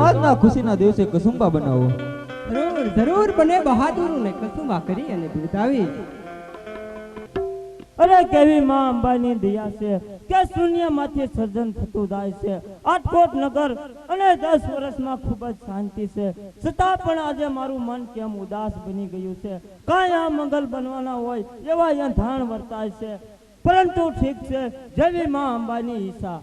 આજના ખુશીના દિવસે કસુંબા બનાવો. જરૂર જરૂર બને બહાદુરને કસુંબા કરી અને બિરદાવી. અરે કેવી માં અંબાની દયા છે કે શૂન્યમાંથી સર્જન થતું જાય છે. આટકોટ નગર અને દસ વર્ષમાં ખૂબ જ શાંતિ છે. છતાં પણ આજે મારું મન કેમ ઉદાસ બની ગયું છે? કાંઈ આ મંગલ બનવાના હોય એવા અહીંયા ધાણ વર્તાય છે. પરંતુ ઠીક છે જેવી માં અંબાની ઈચ્છા.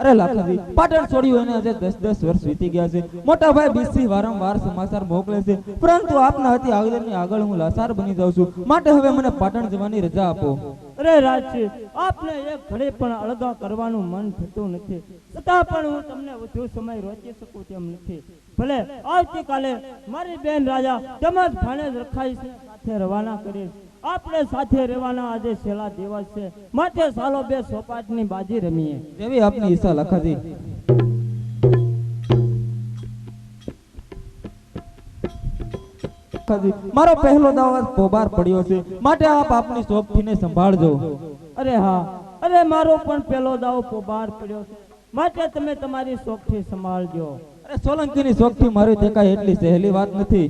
અરે લાખાજી પાટણ છોડ્યું એને આજે દસ દસ વર્ષ વીતી ગયા છે. મોટા ભાઈ બીસી વારંવાર સમાચાર મોકલે છે. પરંતુ આપના હતી આગળની આગળ હું લાસાર બની જાઉં છું. માટે હવે મને પાટણ જવાની રજા આપો. અરે રાજજી આપને એક ઘડે પણ અળગા કરવાનું મન થતું નથી. છતાં પણ હું તમને વધુ સમય રોચી શકું તેમ નથી. ભલે આવતીકાલે મારી બેન રાજા તેમજ ભાણેજ રખાઈ છે સાથે રવાના કરીશ. આપણે સાથે રહેવાના આજે છેલ્લા દિવસ છે. માટે સાલો બે સોપાટની બાજી રમીએ. જેવી આપની ઈચ્છા લખાતી. મારો પહેલો દાવ આજ પોબાર પડ્યો છે. માટે આપ આપની શોભથીને સંભાળજો. અરે હા. અરે મારો પણ પહેલો દાવ પોબાર પડ્યો છે. માટે તમે તમારી શોખથી સંભાળજો. અરે સોલંકીની શોખથી મારી દેખાય એટલી સહેલી વાત નથી.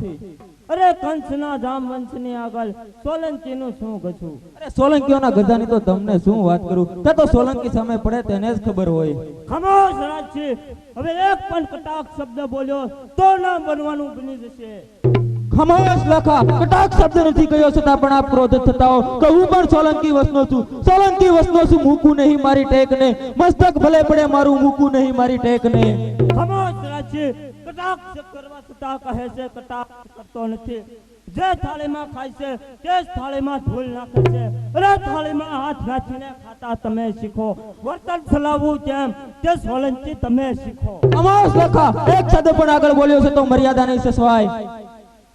અરે કંસના ધામ વંશની આગળ સોલંકીનું શું કછું અરે સોલંકીઓના ગધાની તો તમને શું વાત કરું? તે તો સોલંકી સામે પડે તેને જ ખબર હોય. ખમોશ રાજજી હવે એક પણ કટાક્ષ શબ્દ બોલ્યો તો ના બનવાનું બની જશે. ખમોશ લખા. કટાક્ષ શબ્દ નથી કહ્યો છતાં પણ આપ ક્રોધ થતા હો કે હું પણ સોલંકી વસનો છું. સોલંકી વસનો છું મૂકું નહીં મારી ટેકને. મસ્તક ભલે પડે મારું મૂકું નહીં મારી ટેકને. ખમોશ રાજજી કટાક્ષ કરવા છતાં કહે છે કટા કરતો નથી જે થાળીમાં ખાય છે તે જ થાળીમાં ધૂળ નાખે છે અરે થાળીમાં હાથ નાખીને ખાતા તમે શીખો વર્તન ચલાવવું કેમ તે સોલંકી તમે શીખો અમાસ લખા એક શબ્દ પણ આગળ બોલ્યો છે તો મર્યાદા નહીં સસવાય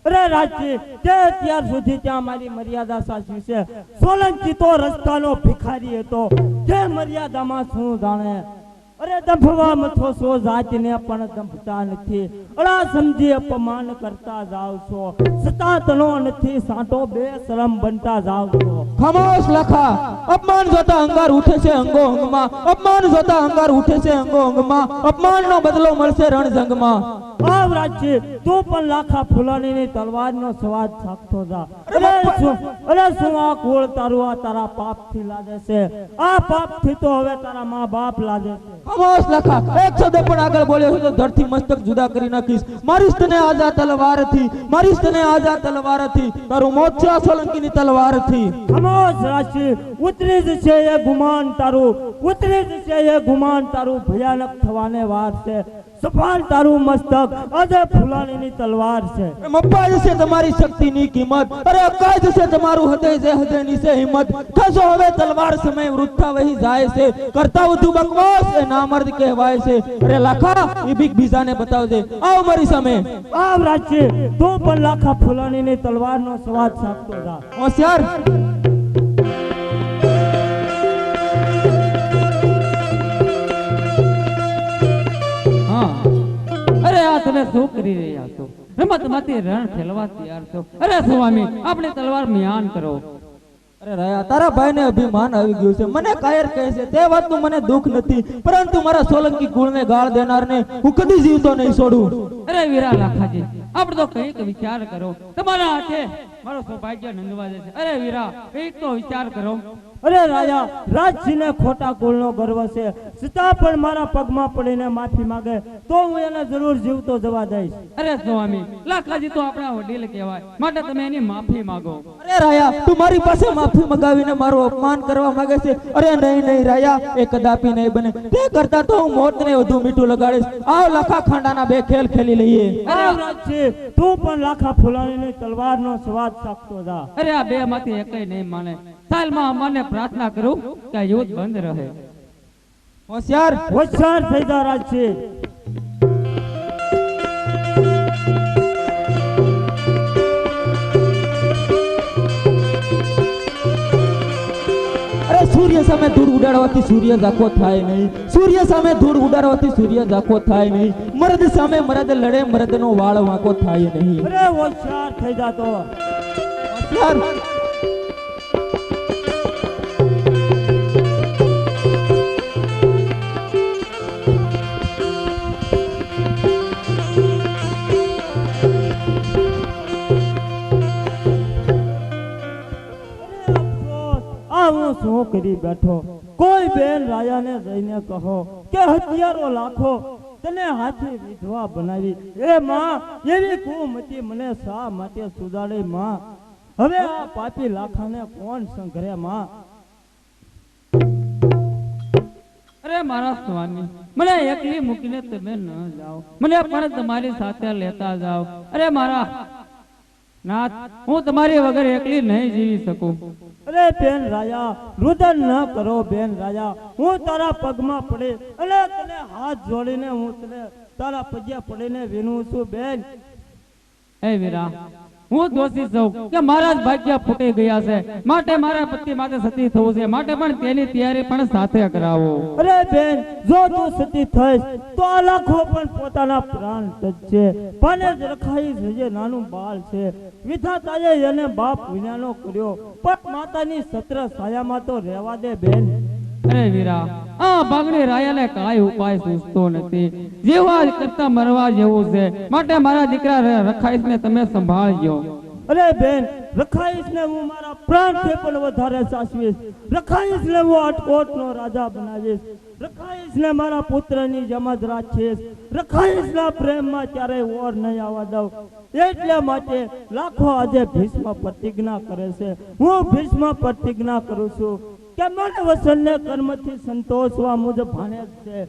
અરે રાજજી તે અત્યાર સુધી ત્યાં મારી મર્યાદા સાચવી છે સોલંકી તો રસ્તાનો ભિખારી હતો તે મર્યાદામાં શું જાણે અરે દંભવા મથો છો જાતને પણ દંભતા નથી. અળા સમજી અપમાન કરતા જાવ છો. સતાતનો નથી સાંટો બે શરમ બનતા જાવ છો. ખમોશ લખા. અપમાન જોતા અંગાર ઉઠે છે અંગો અંગમાં. અપમાન જોતા અંગાર ઉઠે છે અંગો અંગમાં. અપમાનનો બદલો મળશે રણજંગમાં. આવ રાજ્ય તું પણ લાખા ફુલાણીની તલવારનો સ્વાદ છાપતો જા. અરે શું અરે શું આ કુળ તારું આ તારા પાપથી લાગે છે? આ પાપથી તો હવે તારા મા બાપ લાગે છે. ખમોશ લખા. એક શબ્દ પણ આગળ બોલ્યો છે તો ધરતી મસ્તક જુદા કરી નાખીશ. મારીશ તને આજા તલવારથી મારીશ તને આજા તલવારથી, તારું મોત છે સોલંકીની તલવારથી. ખમોશ રાશિ ઉતરી જશે એ ગુમાન તારું, ઉતરી છે એ ગુમાન તારું ભયાનક થવાને વાર છે સફાલ તારું મસ્તક આજે ફુલાણીની તલવાર છે. મપ્પા જશે તમારી શક્તિની કિંમત. અરે અકાય જશે તમારું હૃદય જે હૃદયની છે હિંમત. ખસો હવે તલવાર સમય વૃથા વહી જાય છે. કરતા વધુ બકવાસ એ નામર્દ કહેવાય છે. અરે લાખા એ ભીખ બીજાને બતાવજે. આવ મારી સામે. આવ રાજ્ય તું પણ લાખા ફુલાણીની તલવારનો સ્વાદ ચાખતો જા. હોશિયાર. તમે શું કરી રહ્યા છો? રમતમાંથી રણ ખેલવા તૈયાર છો? અરે સ્વામી આપણે તલવાર મ્યાન કરો. અરે રાયા તારા ભાઈને અભિમાન આવી ગયું છે. મને કાયર કહે છે તે વાતનું મને દુઃખ નથી પરંતુ મારા સોલંકી કુળને ગાળ દેનારને હું કદી જીવતો નહીં છોડું. અરે વીરા લાખાજી આપણે તો કંઈક વિચાર કરો. તમારા હાથે મારો સૌભાગ્ય નંદવા જશે અરે વીરા કંઈક તો વિચાર કરો. અરે રાજા રાજજીને ખોટા કુળનો ગર્વ છે. સીતા પણ મારા પગમાં પડીને માફી માંગે. તો હું એને જરૂર જીવતો જવા દઈશ. અરે સ્વામી લાખાજી તો આપણા વડીલ કહેવાય. માટે તમે એની માફી માંગો. અરે રાયા તું મારી પાસે માફી મગાવીને મારું અપમાન કરવા માંગે છે. અરે નહીં નહીં રાયા એ કદાપી નહીં બને. તે કરતા તો હું મોતને વધુ મીઠું લગાડીશ. આવ લાખા ખાંડાના બે ખેલ ખેલી લઈએ. આવ રાજસિંહ તું પણ લાખા ફુલાણીની તલવારનો સ્વાદ ચાખતો જા. અરે આ બે માંથી એકય નહીં માને. સાલમાં અમારને પ્રાર્થના કરું કે યુદ્ધ બંધ રહે. હોશિયાર? હોશિયાર થઈ જા અરે સૂર્ય સામે ધૂળ ઉડાડવાથી સૂર્ય ઝાંખો થાય નહીં. સૂર્ય સામે ધૂળ ઉડાડવાથી સૂર્ય ઝાંખો થાય નહીં. મરદ સામે મરદ લડે મરદનો વાળ વાંકો થાય નહીં. અરે હોશિયાર થઈ જાતો હોશિયાર? કરી બેઠો. કોઈ બેન રાયાને જઈને કહો કે હથિયારો લાખો, તને હાથી વિધવા બનાવી. એ માં, એવી કુમતી મને શા માટે સુધારી માં? હવે આ પાપી લાખાને કોણ સંઘરે માં? મારા સ્વામી, મને એકલી મૂકીને તમે ન જાઓ. મને પણ તમારી સાથે લેતા જાઓ. અરે મારા નાથ, હું તમારી વગર એકલી નહીં જીવી શકું. અરે બેન રાજા રુદન ન કરો બેન રાજા હું તારા પગમાં પડે અને તને હાથ જોડીને હું તને તારા પગે પડીને વિનું છું બેન. હે વીરા હું દોષી છું કે મારા જ ભાગ્ય ફૂટી ગયા છે. માટે મારા પતિ માટે સતી થવું છે. માટે પણ તેની તૈયારી પણ સાથે કરાવો. અરે બેન, જો તું સતી થઈશ, તો આ લાખો પણ પોતાના પ્રાણ તજશે પણ જ રખાઈ જજે, નાનું બાળ છે. વિધાતાએ એને બાપ વિનાનો કર્યો. પણ માતાની સત્ર છાયામાં તો રહેવા દે બેન. અરે વીરા, આ ભાગની રાયાને કાય ઉપાય સૂચતો નથી. જેવા કરતા મરવા જેવું છે. માટે મારા દીકરા રખાઈશને તમે સંભાળજો. અરે બેન રખાઈશ ને હું મારા પ્રાણથી પણ વધારે સાચવીશ. રખાઈશ ને હું અટકોટ નો રાજા બનાવીશ. રખાઈશ ને મારા પુત્રની જેમ જ રાખીશ. રખાઈશ ના પ્રેમમાં ક્યારેય ઓર નહીં આવવા દઉં. એટલે માટે લાખો આજે ભીષ્મ પ્રતિજ્ઞા કરે છે. હું ભીષ્મ પ્રતિજ્ઞા કરું છું. કે મને વસનને કર્મથી સંતોષવા મુજબ ભાણે છે?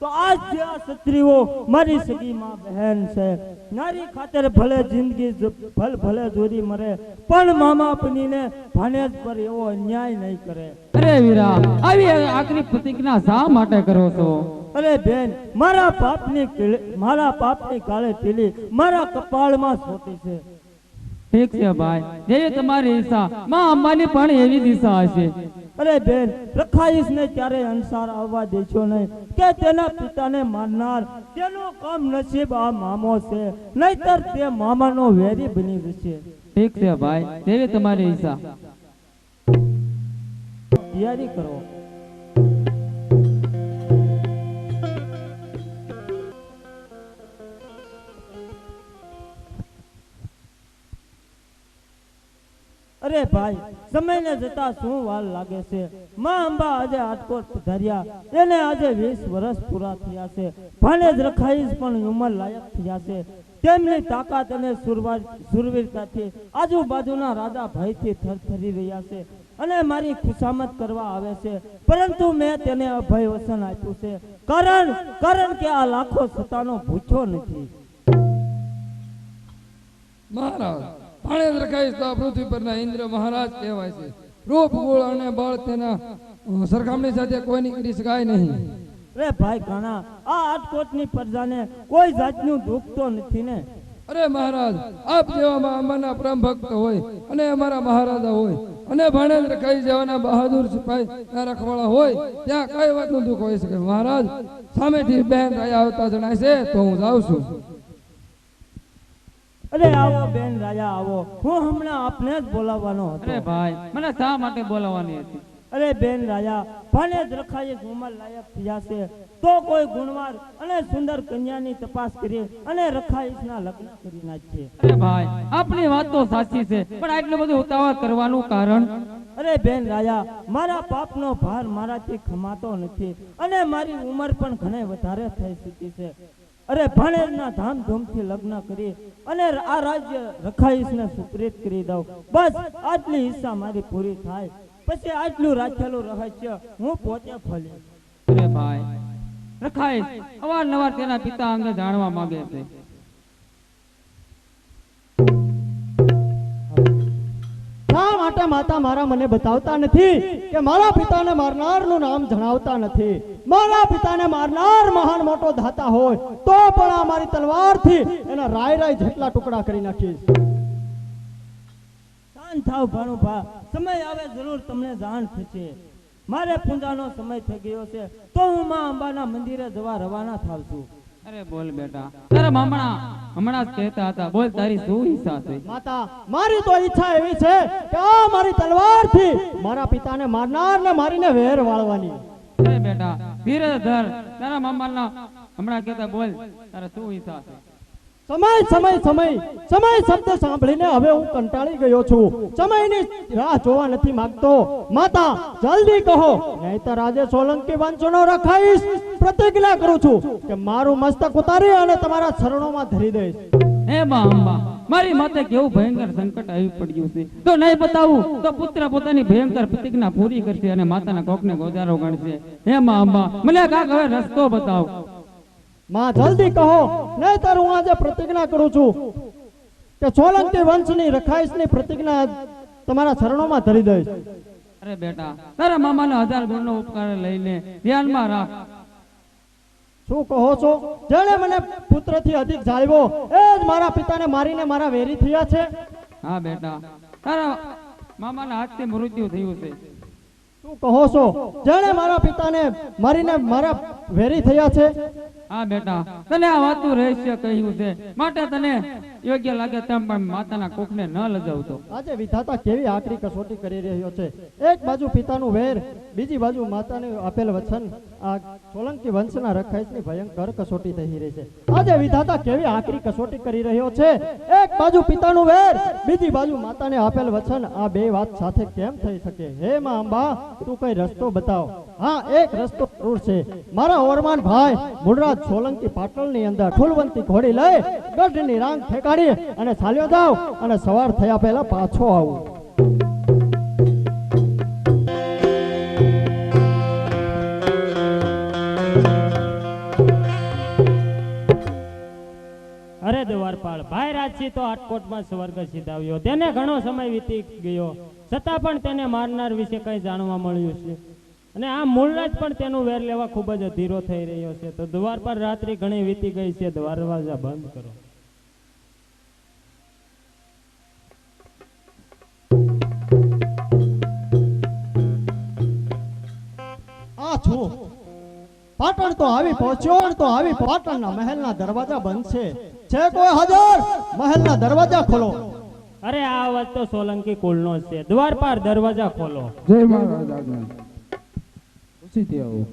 તો આજ જે આ સ્ત્રીઓ મારી સગી માં બહેન છે નારી ખાતર ભલે જિંદગી જ- ભલ ભલે જોરી મરે પણ મામા આપનીને ભાણેજ પર એવો અન્યાય નહીં કરે. અરે વીરા આવી આકરી પ્રતિજ્ઞા શા માટે કરો છો? અરે બેન મારા પાપની ની મારા પાપની કાળે પીલી મારા કપાળમાં સોટી છે. ઠીક છે ભાઈ જેવી તમારી ઈચ્છા માં અંબાની પણ એવી દિશા હશે. અરે બેન રખાઈશ ને ક્યારે અંસાર આવવા દેશો નહીં. કે તેના પિતાને મારનાર તેનો કામ નસીબ આ મામો છે. નહીતર તે મામાનો વેરી બની જશે. ઠીક છે ભાઈ જેવી તમારી ઈચ્છા. તૈયારી કરો. અરે ભાઈ, સમયને જતા શું વાલ લાગે છે? માં અંબા આજે આટકોટ પધાર્યા એને આજે વીસ વર્ષ પૂરા થયા છે. ભાણેજ રખાઈશ પણ ઉંમર લાયક થયા છે. તેમની તાકાત અને સુરવાર સુરવીરતાથી આજુબાજુના રાજા ભયથી થરથરી રહ્યા છે અને મારી ખુશામત કરવા આવે છે. પરંતુ મેં તેને અભય વસન આપ્યું છે. કારણ કારણ કે આ લાખો સતાનો ભૂખ્યો નથી. મહારાજ ભાણેજ રખાઈશ તો આ પૃથ્વી પરના ઇન્દ્ર મહારાજ કહેવાય છે. રૂપ ગુણ અને બળ તેના સરખામણી સાથે કોઈની કરી શકાય નહીં. અરે ભાઈ ઘણા આ આટકોટની પ્રજાને કોઈ જાતનું દુઃખ તો નથી ને? અરે મહારાજ આપ જેવા અમારા પરમ ભક્ત હોય અને અમારા મહારાજા હોય અને ભાણેન્દ્ર કઈ જેવાના બહાદુર સિપાઈ ત્યાં રખવાળા હોય ત્યાં કઈ વાતનું દુઃખ હોય શકે. મહારાજ સામેથી બહેન રાયા આવતા જણાય છે તો હું જાઉં છું. અરે આવો બેન રાજા આવો. હું હમણાં આપને જ બોલાવવાનો હતો. અરે ભાઈ મને શા માટે બોલાવવાની હતી? અરે બેન રાજા ભાને જ રખાય ઉંમર લાયક થયા છે. તો કોઈ ગુણવાર અને સુંદર કન્યાની તપાસ કરી અને રખાઈશના લગ્ન કરી નાખીએ. અરે ભાઈ આપની વાત તો સાચી છે પણ આટલું બધું ઉતાવળ કરવાનું કારણ? અરે બેન રાજા મારા પાપનો ભાર મારાથી ખમાતો નથી અને મારી ઉંમર પણ ઘણે વધારે થઈ ચૂકી છે. અરે ભાણેજના ધામધૂમથી લગ્ન કરી અને આ રાજ્ય રખાઈશને સુપ્રીત કરી દઉં. બસ, આટલી હિસ્સા મારી પૂરી થાય. પછી આટલું રાખેલું રહસ્ય હું પોતે ફલી અરે ભાઈ અવાર અવારનવાર તેના પિતા અંગે જાણવા માંગે છે. માટે માતા મારા મને બતાવતા નથી કે મારા પિતાને મારનારનું નામ જણાવતા નથી. મારા પિતાને મારનાર મહાન મોટો ધાતા હોય, તો પણ આ તલવારથી એના રાય રાય જેટલા ટુકડા કરી નાખીશ. શાંત થાવ ભાણુભા સમય આવે જરૂર તમને જાણ થશે. મારે પૂંજાનો સમય થઈ ગયો છે, તો હું માં અંબાના મંદિરે જવા રવાના થાવ છું. અરે બોલ બેટા. તારા મામણા હમણાં જ કહેતા હતા બોલ તારી શું ઈચ્છા છે? માતા મારી તો ઈચ્છા એવી છે કે આ મારી તલવારથી મારા પિતાને મારનારને મારીને વેર વાળવાની. અરે બેટા ધીરે ધર તારા મામાના હમણાં કહેતા બોલ તારા શું ઈચ્છા છે? સમય સમય સમય સમય શબ્દ સાંભળીને હવે હું કંટાળી ગયો છું. સમયની રાહ જોવા નથી માંગતો. માતા જલ્દી કહો. નહીતર આજે સોલંકી વંશનો રખાઈશ. પ્રતિજ્ઞા કરું છું કે મારું મસ્તક ઉતારી અને તમારા ચરણોમાં ધરી દઈશ. હે માં અંબા મારી માતે કેવું ભયંકર સંકટ આવી પડ્યું છે? તો નહીં બતાવું તો પુત્ર પોતાની ભયંકર પ્રતિજ્ઞા પૂરી કરશે અને માતાના કોકને ગોજારો ગણશે. હે માં અંબા મને કાક હવે રસ્તો બતાવ. માં જલ્દી કહો નહીતર હું આજે પ્રતિજ્ઞા કરું છું કે સોલંકી વંશની રખાઈશની પ્રતિજ્ઞા તમારા ચરણોમાં ધરી દઈશ. અરે બેટા તારા મામાના હજાર ગુણનો ઉપકાર લઈને ધ્યાનમાં રાખ. શું કહો છો? જેણે મને પુત્રથી અધિક જાળવ્યો એ જ મારા પિતાને મારીને મારા વેરી થયા છે. હા બેટા. તારા મામાના હાથથી મૃત્યુ થયું છે. શું કહો છો? જેણે મારા પિતાને મારીને મારા વેરી થયા છે. હા, બેટા. તને આ વાતનું રહસ્ય કહ્યું છે. માટે તને યોગ્ય લાગે તેમ પણ માતાના કોખને ન લજાવતો. આજે વિધાતા કેવી આકરી કસોટી કરી રહ્યો છે? એક બાજુ પિતાનું વેર, બીજી બાજુ માતાને આપેલ વચન. આ સોલંકી વંશના રખાઈશની ભયંકર કસોટી થઈ રહી છે. આજે વિધાતા કેવી આકરી કસોટી કરી રહ્યો છે? એક બાજુ પિતાનું વેર, બીજી બાજુ માતાને આપેલ વચન. આ બે વાત સાથે કેમ થઈ શકે? હે માં અંબા, તું કઈ રસ્તો બતાવ. હા, એક રસ્તો જરૂર છે. મારા ઓરમાન ભાઈ મુળરાજ સોલંકી પાટણની અંદર ઠુલવંતી ઘોડી લઈ ગઢની રાંગ ઠેકાડી અને ચાલ્યો જાવ અને સવાર થયા પહેલા પાછો આવું. અરે દ્વારપાળ, ભાઈ રાજસિંહ તો આટકોટમાં સ્વર્ગ સીધાવ્યો. તેને ઘણો સમય વીતી ગયો. છતાં પણ તેને મારનાર વિશે કંઈ જાણવા મળ્યું છે? અને આ મૂળરાજ પણ તેનું વેર લેવા ખૂબ જ અધીરો થઈ રહ્યો છે. તો દ્વારપાળ રાત્રિ ઘણી વીતી ગઈ છે. દરવાજા બંધ કરો. આ છું પાટણ તો આવી પહોંચ્યો તો આવી પાટણના મહેલના દરવાજા બંધ છે. છે કોઈ હાજર? મહેલના દરવાજા ખોલો. અરે આ અવાજ તો સોલંકી કુળનો જ છે. દ્વારપાળ દરવાજા ખોલો. જય મહારાજ ખુશીથી આવો.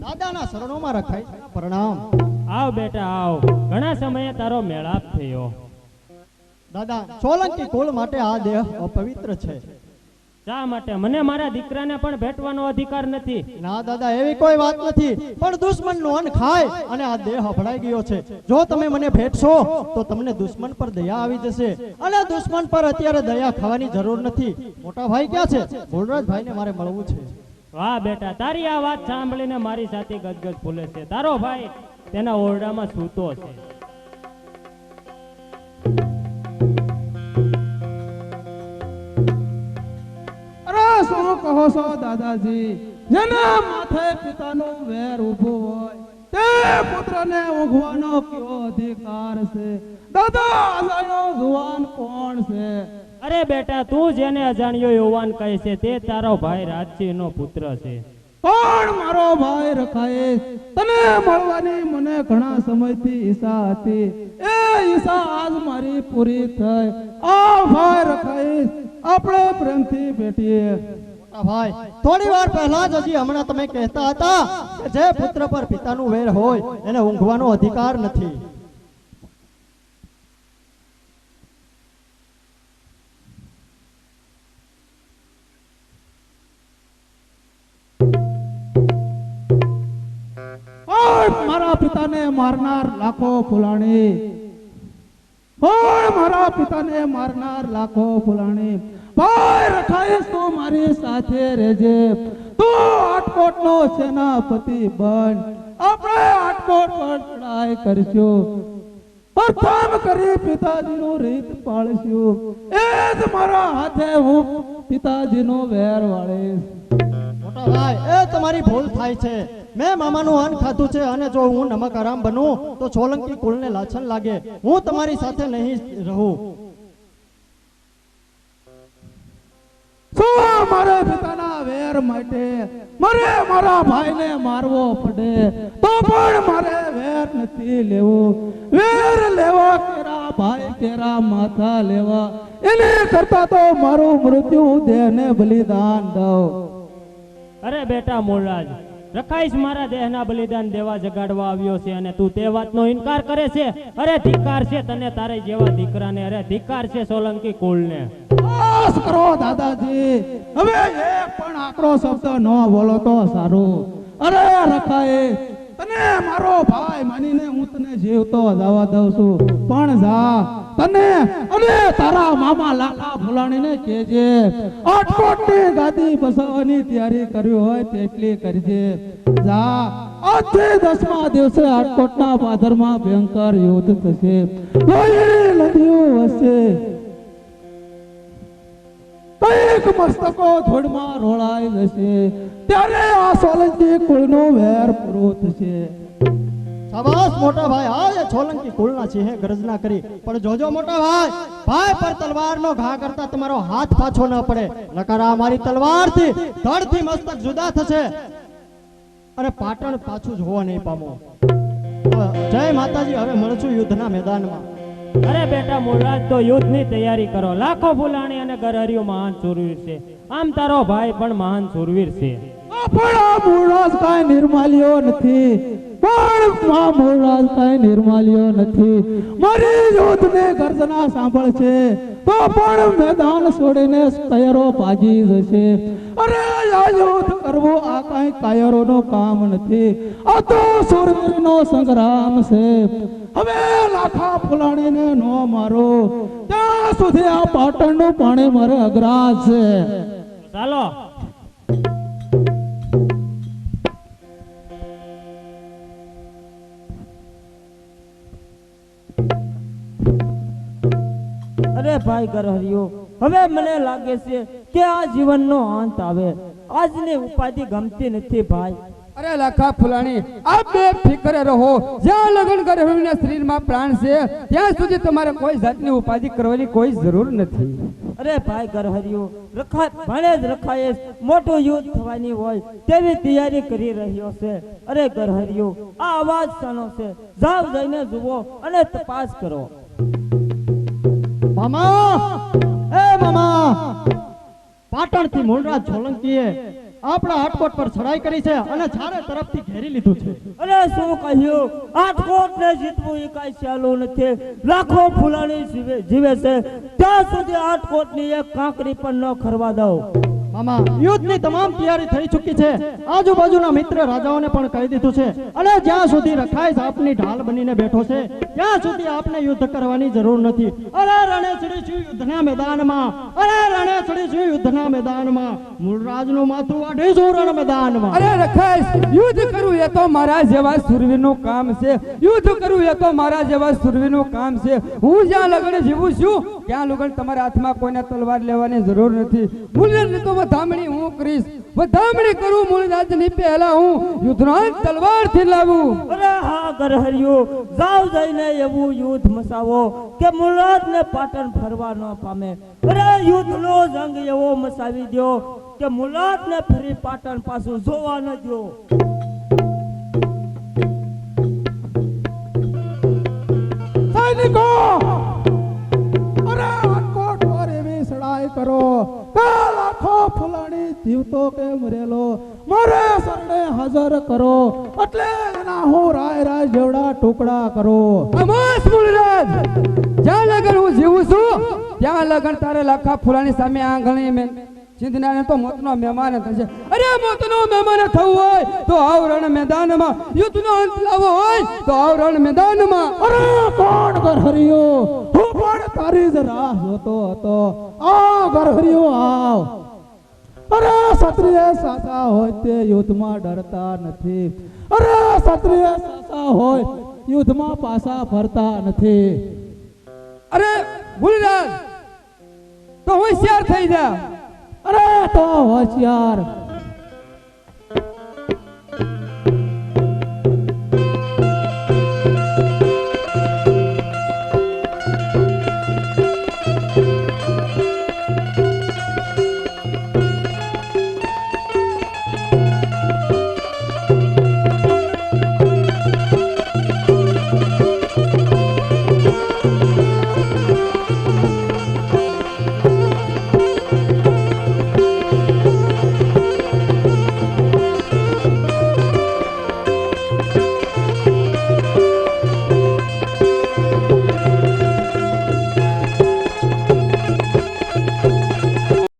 દાદાના શરણોમાં રખાય પ્રણામ. આવ બેટા આવ. ઘણા સમયે તારો મેળાપ થયો. દાદા સોલંકી કુળ માટે આ દેહ અપવિત્ર છે. શા માટે? મને મારા દીકરાને પણ ભેટવાનો અધિકાર નથી. ના દાદા એવી કોઈ વાત નથી. પણ દુશ્મનનું અન્ન ખાય અને આ દેહ હફડાઈ ગયો છે. જો તમે મને ભેટશો તો તમને દુશ્મન પર દયા આવી જશે. અને દુશ્મન પર અત્યારે દયા ખાવાની જરૂર નથી. મોટા ભાઈ ક્યાં છે? બોલરાજભાઈને મારે મળવું છે. વાહ બેટા, તારી આ વાત સાંભળીને મારી સાથે ગદગદ ફૂલે છે. તારો ભાઈ તેના ઓરડામાં સૂતો છે. કહો છો, દાદાજી? જેના માથે પિતાનો વેર ઊભું હોય, તે પુત્રને ઊંઘવાનો કયો અધિકાર છે? દાદા જુવાન કોણ છે? અરે બેટા તું જેને અજાણ્યો યુવાન કહે છે તે તારો ભાઈ રાજસિંહ નો પુત્ર છે. કોણ મારો ભાઈ રખાય? તને મળવાની મને ઘણા સમયથી ઈચ્છા હતી. એ ઈચ્છા આજ મારી પૂરી થઈ. આ ભાઈ રખાય. આપણે પ્રેમથી ભેટીએ ભાઈ થોડી વાર પહેલા જ હજી હમણાં તમે કહેતા હતા કે જે પુત્ર પર પિતાનું વેર હોય એને ઊંઘવાનો અધિકાર નથી. પિતાને મારનાર લાખો ફુલાણી. મારા પિતાને મારનાર લાખો ફુલાણી. ભાઈ રખાઈશ તું મારી સાથે રહેજે. તું આટકોટ નો સેનાપતિ બન. આપણે આટકોટ પર ચડાઈ કરશું. પ્રથમ કરી પિતાજીનું રીત પાળશું. એ જ મારા હાથે હું પિતાજી નું વેર વાળીશ. મોટા ભાઈ, એ તમારી ભૂલ થાય છે. મેં મામાનું અન્ન ખાધું છે અને જો હું નમક આરામ બનું, તો સોલંકી કુલને લાછન લાગે. હું તમારી સાથે નહીં રહું. વેર લેવો. ભાઈ કેરા, માથા લેવા. એને કરતા તો મારું મૃત્યુ દેહને બલિદાન દઉં. અરે બેટા મૂળરાજ રખાઈશ મારા દેહના બલિદાન દેવા જગાડવા આવ્યો છે અને તું તે વાતનો ઇનકાર કરે છે. અરે ધિકાર છે તને તારે જેવા દીકરાને, અરે ધિકાર છે સોલંકી કુળને. બસ કરો દાદાજી. હવે પણ આકરો શબ્દ ન બોલો તો સારું. અરે રખાએ તને મારો ભાઈ માનીને હું તને જીવતો જવા દઉં પણ જા તને અને તારા મામા લાલા ફુલાણીને કહેજે અટકોટની ગાદી બસાવવાની તૈયારી કરવી હોય તેટલી કરજે. જા આજથી દસમા દિવસે આટકોટના પાદરમાં ભયંકર યુદ્ધ થશે. લોહીની નદીઓ વસશે એક મસ્તકો ધૂળમાં રોળાઈ જશે. ત્યારે આ સોલંકી કુળનો વેર પૂરો થશે. શાબાશ મોટા ભાઈ. હા એ છોલંકી કુળના સિંહે ગરજના કરી. પણ જોજો મોટા ભાઈ ભાઈ પર તલવારનો ઘા કરતા તમારો હાથ પાછો ન પડે. નકર આ મારી તલવારથી ધડથી મસ્તક જુદા થશે. અને પાટણ પાછું જોવા નહીં પામો. જય માતાજી હવે મળશું યુદ્ધના મેદાનમાં. અરે બેટા મોરાજ તો યુદ્ધની તૈયારી કરો. લાખો ફુલાણી અને ગરહરિયો મહાન સુરવીર છે. આમ તારો ભાઈ પણ મહાન સુરવીર છે. પણ આ મોરાજ કાંઈ નિર્માલ્યો નથી. પણ કાંઈ નિર્માલ્યો નથી. મારી જોતને ગર્જના સાંભળશે, તો પણ મેદાન છોડીને તૈયારો ભાગી જશે. અરે, આ યુદ્ધ કરવો આ કઈ કાયરોનો કામ નથી. આ તો સુરવીરનો સંગ્રામ છે. હવે લાખા ફુલાણીને નો મારો. ત્યાં સુધી આ પાટણનું પાણી મારે અગ્રાજ છે. ચાલો. અરે ભાઈ ગરહરિયો હવે મને લાગે છે કે આ જીવનનો અંત આવે. આજની ઉપાધિ ગમતી નથી ભાઈ. અરે લખા ફુલાણી આપ બે ફિકરે રહો. જ્યાં લગ્ન ગર્ભના શરીરમાં પ્રાણ છે. ત્યાં સુધી તમારે કોઈ જાતની ઉપાધિ કરવાની કોઈ જરૂર નથી. અરે ભાઈ ગરહરિયો રખા ભણે જ રખાય મોટું યુદ્ધ થવાની હોય તેવી તૈયારી કરી રહ્યો છે. અરે ગરહરિયો આ અવાજ શાનો છે. જાવ જઈને જુઓ અને તપાસ કરો. મામા! એ મામા! પાટણથી મૂળરાજ સોલંકીએ આપણા હાટકોટ પર ચડાઈ કરી છે અને ચારે તરફથી ઘેરી લીધું છે. અરે શું કહ્યું? હાટકોટ ને જીતવું એ કઈ સહેલું નથી. લાખો ફૂલાણી જીવે છે. ત્યાં સુધી હાટકોટની એક કાંકરી પણ ન ખરવા દઉં. મામા યુદ્ધની તમામ તૈયારી થઈ ચૂકી છે. આજુબાજુના મિત્ર રાજાઓને પણ કહી દીધું છે અને જ્યાં સુધી રખાય આપની ઢાલ બનીને બેઠો છે ત્યાં સુધી આપને યુદ્ધ કરવાની જરૂર નથી. અરે રણેશડી ચડીશું યુદ્ધના મેદાનમાં? અરે રણેશડી ચડીશું યુદ્ધના મેદાનમાં? મૂળરાજનું માથું વાઢીશું રણ મેદાનમાં અરે રખાઈશ યુદ્ધ કરવું એ તો મારા જેવા સુરવીરનું કામ છે. યુદ્ધ કરવું એ તો મારા જેવા સુરવીરનું કામ છે. હું જ્યાં લગ્ન જીવું છું ત્યાં લગન તમારા હાથમાં કોઈને તલવાર લેવાની જરૂર નથી. મૂલ્ય તો વધામણી હું કરીશ. વધામણી કરું મૂળરાજની પહેલા હું યુદ્ધરાજ તલવારથી લાવું. અરે હા ગરહરિયો જાવ જઈને એવું યુદ્ધ મસાવો કે મૂળરાજ ને પાટણ ફરવા ન પામે. અરે યુદ્ધનો જંગ એવો મસાવી દ્યો કે મૂળરાજ ને ફરી પાટણ પાછું જોવા ન દો સૈનિકો સડાઈ કરો લાખો ફલાણી જીવતો કે મરેલો મારે શરણે હાજર કરો. એટલે એના હું રાય રાય જેવડા ટુકડા કરો. અમાસ મુલરાજ જ્યાં લગન હું જીવું છું, ત્યાં લગન તારે લાખા ફૂલાની સામે આંગણી મેં યુદ્ધમાં ડરતા નથી. અરે ક્ષત્રિય સાચા હોય યુદ્ધમાં પાછા ફરતા નથી. અરે મૂળરાજ તો હોશિયાર થઈ જા. અરે તો હોશિયાર.